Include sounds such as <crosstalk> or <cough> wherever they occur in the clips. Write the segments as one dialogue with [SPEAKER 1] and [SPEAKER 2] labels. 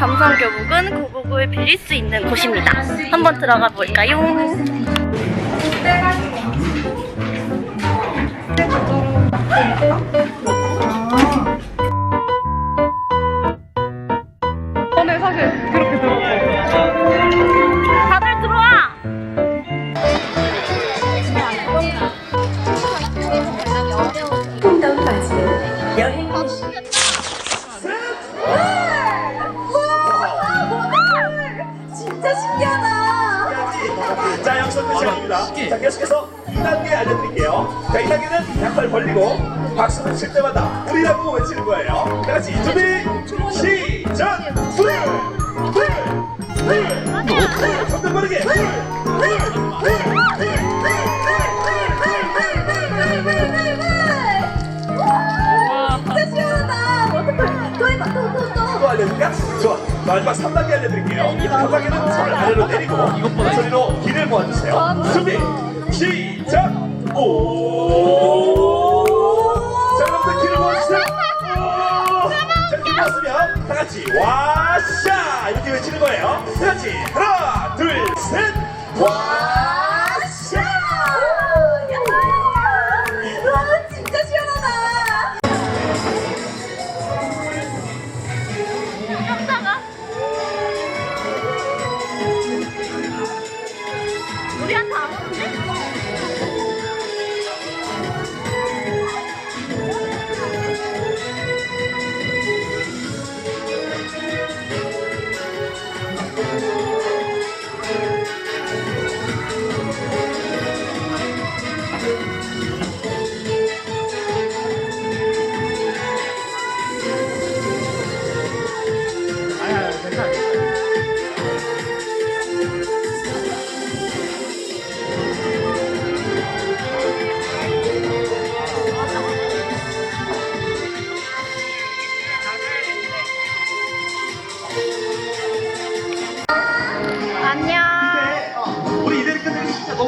[SPEAKER 1] 감성 교복은 고복을 빌릴 수 있는 곳입니다. 한번 들어가 볼까요?
[SPEAKER 2] 진짜 신기하다.
[SPEAKER 3] 자, 여기서 시작입니다. 자, 계속해서 2단계 알려드릴게요. 자, 2단계는 양발 벌리고 박수를 칠 때마다 우리라고 외치는 거예요. 다 같이 준비, 시작! 둘, 둘, 둘, 둘, 좀더 빠르게. 둘, 둘, 둘,
[SPEAKER 2] 진
[SPEAKER 3] 마지막 3단계 알려드릴게요. 3단계는 손을 아래로 내리고 소리로 길을 모아주세요. 준비, 시작! 오! 자, 여러분들 길을 모아주세요. 오! 자, 길 모았으면 다 같이 와샤! 이렇게 외치는 거예요. 다 같이 하나, 둘, 셋!
[SPEAKER 2] 와
[SPEAKER 1] 우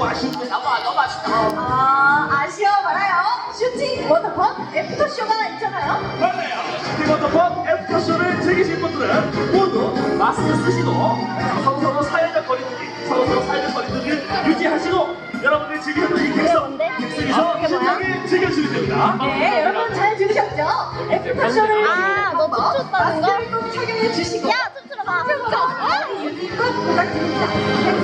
[SPEAKER 3] 끝내기 진짜 너무 아쉬운데.
[SPEAKER 2] 아, 아쉬워 말아요. 슈팅 워터펀 애프터쇼가 있잖아요.
[SPEAKER 3] 맞아요. 시티워터펀 애프터쇼를 즐기실 분들은 모두 마스크 쓰시고 서로서로 사회적 거리두기, 서로서로 사회적 거리두기를 유지하시고 여러분들 즐기는 이 객석, 객석에서 신나게 즐겨주시면 됩니다.
[SPEAKER 2] 네, 여러분 잘 들으셨죠? 애프터쇼를
[SPEAKER 1] 아, 너 춤췄다는 거?
[SPEAKER 2] 마스크를 꼭 착용해 주시고
[SPEAKER 1] 야, 춤추러 가.
[SPEAKER 2] 유지 꼭 부탁드립니다.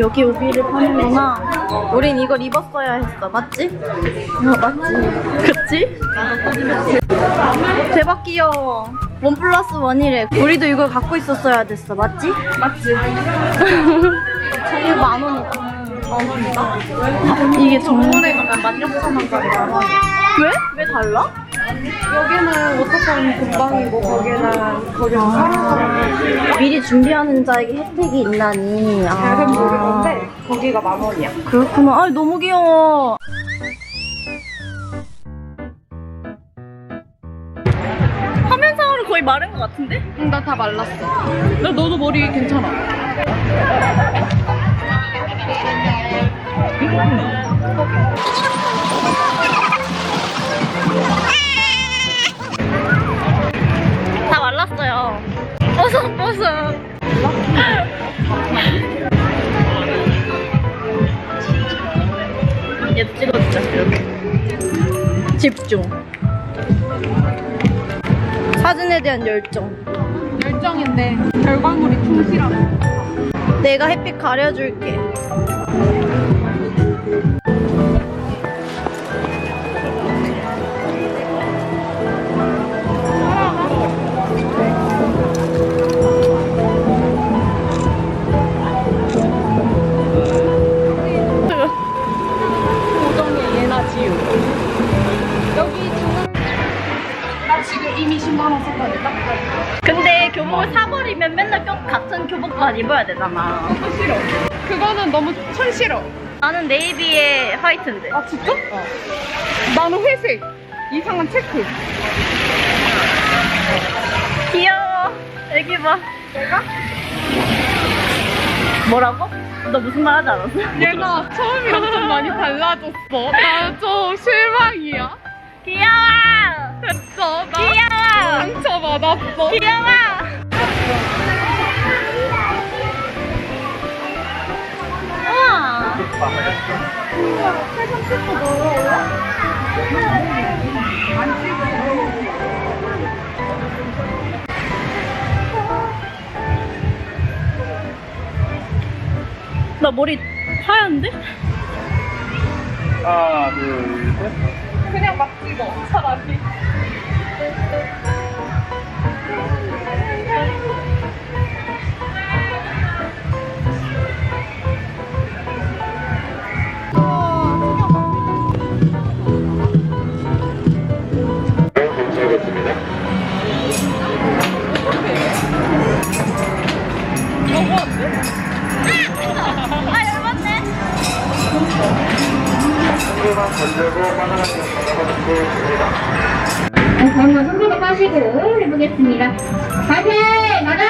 [SPEAKER 1] 여기 우비를 파는구나. 우린 이걸 입었어야 했어. 맞지? 어, 맞지. 그치? 대박 귀여워. 원 플러스 원이래. 우리도 이걸 갖고 있었어야 됐어. 맞지? 맞지. 이게 만 원이다. 만 원이다. 이게 정문에 가면 만족하는 거잖아. 왜? 왜 달라?
[SPEAKER 4] 여기는 워터파크 금방이고 거기는 거기는 사람
[SPEAKER 1] 미리 준비하는 자에게 혜택이 있나니. 아.
[SPEAKER 4] 잘은 모르는데 거기가 만 원이야.
[SPEAKER 1] 그렇구나. 아 너무 귀여워. 화면상으로 거의 마른 것 같은데?
[SPEAKER 4] 나다 말랐어. 나 너도 머리 괜찮아.
[SPEAKER 1] 다 말랐어요. 뽀송뽀송. 얘도 찍어주자, 이렇게. 집중. 사진에 대한 열정.
[SPEAKER 4] 열정인데 결과물이 충실하고.
[SPEAKER 1] 내가 햇빛 가려줄게. 이미 신고 하나 샀다니까? 근데 교복을 사버리면 맨날 같은 교복만 입어야 되잖아.
[SPEAKER 4] 싫어. 그거는 너무 천싫어.
[SPEAKER 1] 나는 네이비에 화이트인데.
[SPEAKER 4] 아 진짜? 어. 나는 회색. 이상한 체크.
[SPEAKER 1] 귀여워. 애기 봐.
[SPEAKER 4] 내가?
[SPEAKER 1] 뭐라고? 너 무슨 말 하지 않았어?
[SPEAKER 4] 얘가 처음이랑 좀 많이 달라졌어. 나 좀 실망이야.
[SPEAKER 1] 귀여워.
[SPEAKER 4] 진짜 나.
[SPEAKER 1] 귀여워.
[SPEAKER 4] 상처 받았어.
[SPEAKER 1] 귀여워. 우와. 나 머리 하얀데?
[SPEAKER 5] 하나, 둘, 셋.
[SPEAKER 4] 그냥 막 찍어. 차라리.
[SPEAKER 1] 아, 열받네.
[SPEAKER 6] 한번 손바닥 빠시고 해보겠습니다. 파이팅! 가자!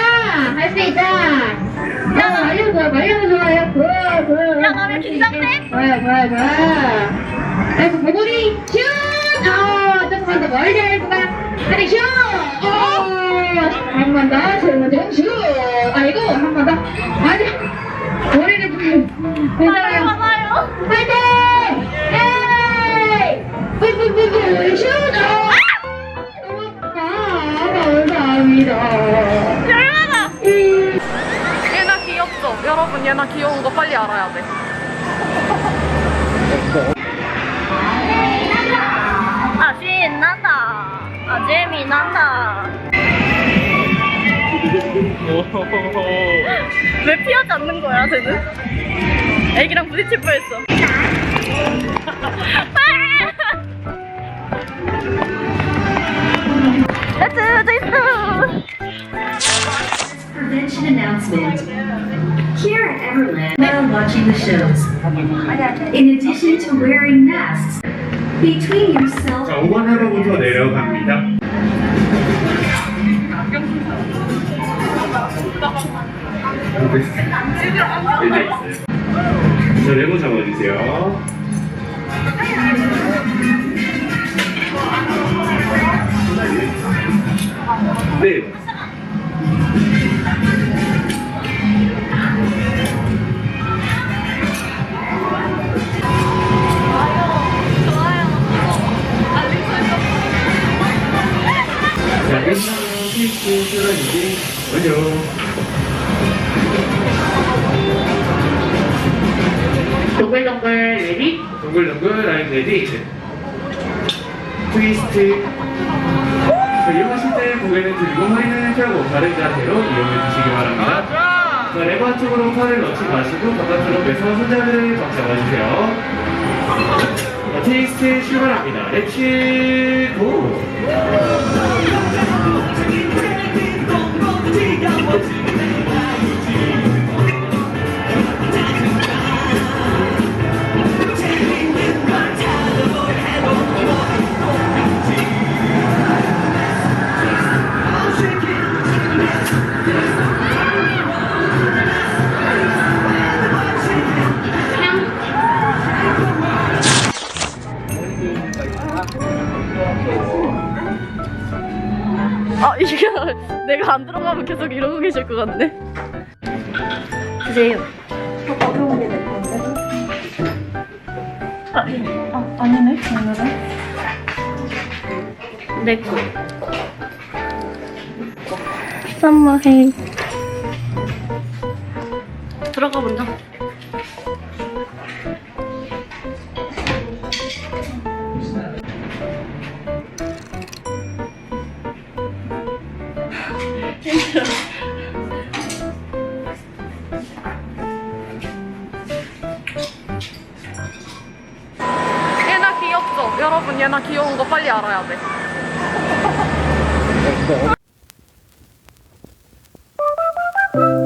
[SPEAKER 6] 할 수 있다! 야, 말려도 좋아, 말려도 좋아요. 좋아, 좋아.
[SPEAKER 1] 야, 나왜 긴장돼?
[SPEAKER 6] 좋아요, 좋아요, 좋아요. 그래서 보고리 슛! 어, 조금만 더 멀리 가. 다리 슛! 어, 한번 더, 조금 슛! 아이고, 한 번 더. 아
[SPEAKER 1] 맞아요.
[SPEAKER 6] 뿌뿌뿌뿌 감사합니다.
[SPEAKER 4] 얘나 귀엽죠? 여러분 얘나 귀여운 거 빨리 알아야 돼.
[SPEAKER 1] 아, 신난다. 아, 재미난다. 왜 피하지 않는 거야, 쟤는? 애기랑 부딪힐 뻔했어. 레츠 제이스!
[SPEAKER 2] Prevention announcement. Here at Everland, while watching the shows, in addition to wearing masks, between yourself
[SPEAKER 5] 자, 5번 회로부터 내려갑니다. 자, 네모 잡아주세요. 네. 자, 끝나면 피스 쓰러지기 완료.
[SPEAKER 6] 동글동글 레디?
[SPEAKER 5] 동글동글 라인 레디 트위스트 자, 이용하실 때 고개는 들고 허리는 펴고 바른 자세로 이용해 주시기 바랍니다. 자, 레버 한쪽으로 팔을 넣지 마시고 바깥으로 빼서 손잡이를 꽉 잡아주세요. 자, 트위스트 출발합니다. 렛츠 고
[SPEAKER 1] 내가 안 들어가면 계속 이러고 계실 것 같네. 드세요. 아, 아, 아니네, 오늘은. 내 거. 썸머헤이. 들어가 본다. <laughs>
[SPEAKER 4] 얘나 귀엽죠? 여러분 얘나 귀여운 거 빨리 알아야 돼. <laughs>